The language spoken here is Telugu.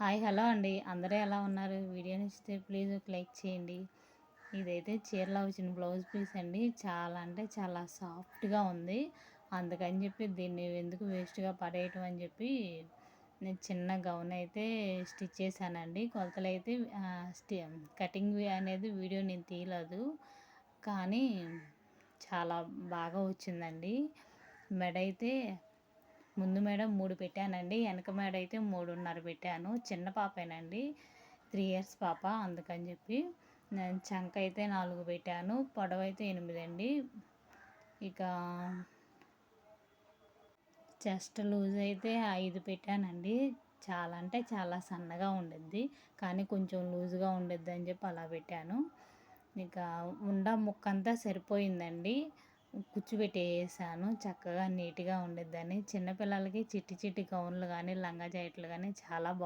హాయ్ హలో అండి. అందరూ ఎలా ఉన్నారు? వీడియో నచ్చితే ప్లీజ్ ఒక లైక్ చేయండి. ఇదైతే చీరలో వచ్చిన బ్లౌజ్ పీస్ అండి. చాలా అంటే చాలా సాఫ్ట్గా ఉంది. అందుకని చెప్పి దీన్ని ఎందుకు వేస్ట్గా పడేయటం అని చెప్పి నేను చిన్న గౌన్ అయితే స్టిచ్ చేశానండి. కొలతలు అయితే కటింగ్ అనేది వీడియో నేను తీయలేదు. కానీ చాలా బాగా వచ్చిందండి. మెడ అయితే ముందు మేడ మూడు పెట్టానండి. వెనక మేడ అయితే మూడున్నర పెట్టాను. చిన్న పాపేనండి. త్రీ ఇయర్స్ పాప అందుకని చెప్పి. నేను చంక అయితే నాలుగు పెట్టాను. పొడవు అయితే ఎనిమిది అండి ఇక చెస్ట్ లూజ్ అయితే ఐదు పెట్టానండి. చాలా అంటే చాలా సన్నగా ఉండిద్ది. కానీ కొంచెం లూజ్గా ఉండిద్ది అని చెప్పి అలా పెట్టాను. ఇక ఉండ ముక్కంతా సరిపోయిందండి. కూర్చోబెట్టేసాను. చక్కగా నీట్గా ఉండిద్దని. చిన్నపిల్లలకి చిట్టి చిట్టి గౌన్లు కానీ లంగా జాకెట్లు కానీ చాలా బాగా